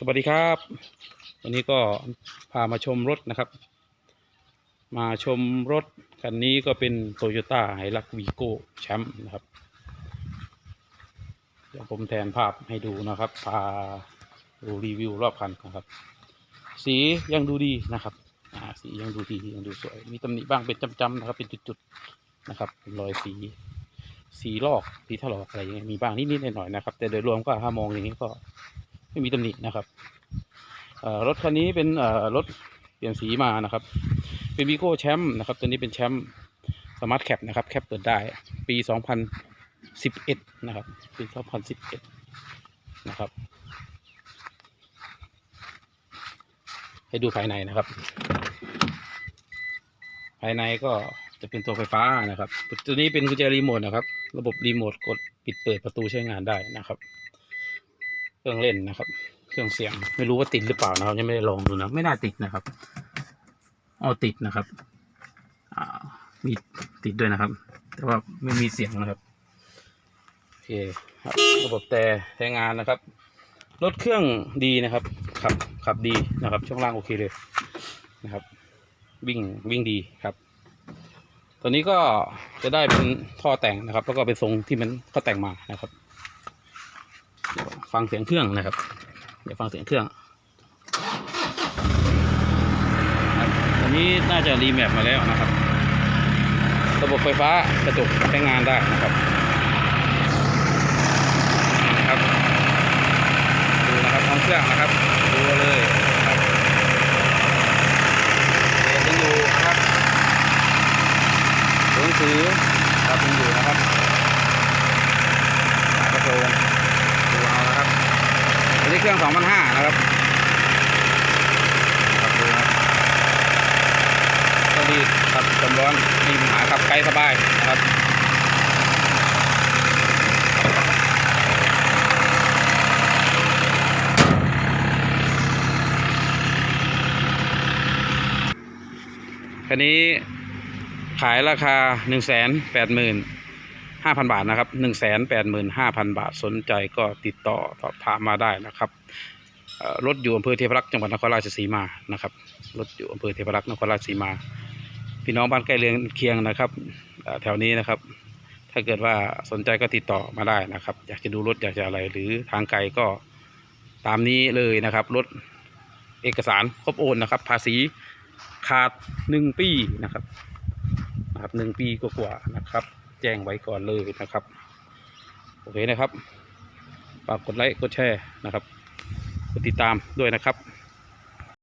สวัสดีครับ วันนี้ก็พามาชมรถนะครับ มาชมรถคันนี้ก็เป็นโตโยต้าไฮรักวีโก้แชมป์นะครับ เดี๋ยวผมแทนภาพให้ดูนะครับ พาดูรีวิวรอบคันนะครับ สียังดูดีนะครับสียังดูดียังดูสวย มีตำหนิบ้างเป็นจำๆนะครับ เป็นจุดๆนะครับเป็นรอยสี สีลอกสีถลอกอะไรอย่างเงี้ยมีบ้างนิดๆหน่อยๆนะครับ แต่โดยรวมก็ถ้ามองอย่างนี้ก็ ไม่มีตำหนินะครับรถคันนี้เป็นรถเปลี่ยนสีมานะครับ เป็นวีโก้แชมป์นะครับ ตัวนี้เป็นแชมป์สมาร์ทแคปนะครับ แคปเปิดได้ ปี 2011 นะครับ ปี 2011 นะครับ ให้ดูภายในนะครับ ภายในก็จะเป็นตัวไฟฟ้านะครับ ตัวนี้เป็นกุญแจรีโมทนะครับ ระบบรีโมทกดปิดเปิดประตูใช้งานได้นะครับ เครื่องเล่นนะครับ เครื่องเสียงไม่รู้ว่าติดหรือเปล่านะครับยังไม่ได้ลองดูนะไม่น่าติดนะครับอ๋อติดนะครับอ่ามีติดด้วยนะครับ แต่ว่าไม่มีเสียงนะครับโอเคครับระบบแต่ใช้งานนะครับรถเครื่องดีนะครับขับขับดีนะครับ ช่วงล่างโอเคเลยนะครับ วิ่งวิ่งดีครับ ตัวนี้ก็จะได้เป็นท่อแต่งนะครับ แล้วก็เป็นทรงที่มันเขาแต่งมานะครับ ฟังเสียงเครื่องนะครับ เดี๋ยวฟังเสียงเครื่องอันนี้น่าจะรีแมปมาแล้วนะครับ ระบบไฟฟ้ากระจกใช้งานได้นะครับนะครับดูนะครับท้องเครื่องนะครับดูเลยนะครับเบรกยังอยู่นะครับตัวหนังสือครับยังอยู่นะครับฝากระโปรง ดูเอานะครับ อันนี้เครื่อง2,500นะครับครับดูนะครับก็ดีครับจมร้อนไม่มีปัญหาขับไกลสบายนะครับคันนี้ขายราคา 1 8 0 0 0 0 ห้าพันบาทนะครับหนึ่งแสนแปดหมื่นห้าพันบาทสนใจก็ติดต่อสอบถามมาได้นะครับรถอยู่อำเภอเทพรักษ์จังหวัดนครราชสีมานะครับรถอยู่อำเภอเทพรักษ์นครราชสีมา พี่น้องบ้านใกล้เรือนเคียงนะครับแถวนี้นะครับ ถ้าเกิดว่าสนใจก็ติดต่อมาได้นะครับ อยากจะดูรถอยากจะอะไรหรือทางไกลก็ตามนี้เลยนะครับรถเอกสารครบโอนนะครับ ภาษีขาดหนึ่งปีนะครับนะครับหนึ่งปีกว่าๆนะครับ แจ้งไว้ก่อนเลยนะครับ โอเคนะครับฝากกดไลค์กดแชร์นะครับ กดติดตามด้วยนะครับ